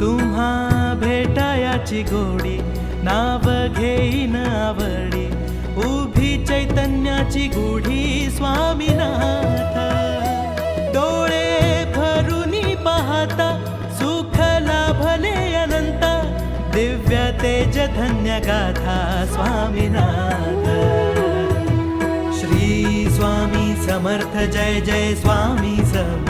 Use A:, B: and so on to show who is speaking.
A: तुम्हा भेटायाची गोडी नाव घेईन आवडी. उभी चैतन्याची गुढी स्वामीनाथ. डोळे भरुनी पाहता सुख लाभले अनंत. दिव्य तेज धन्य गाथा स्वामीनाथ. श्री स्वामी समर्थ जय जय स्वामी समर्थ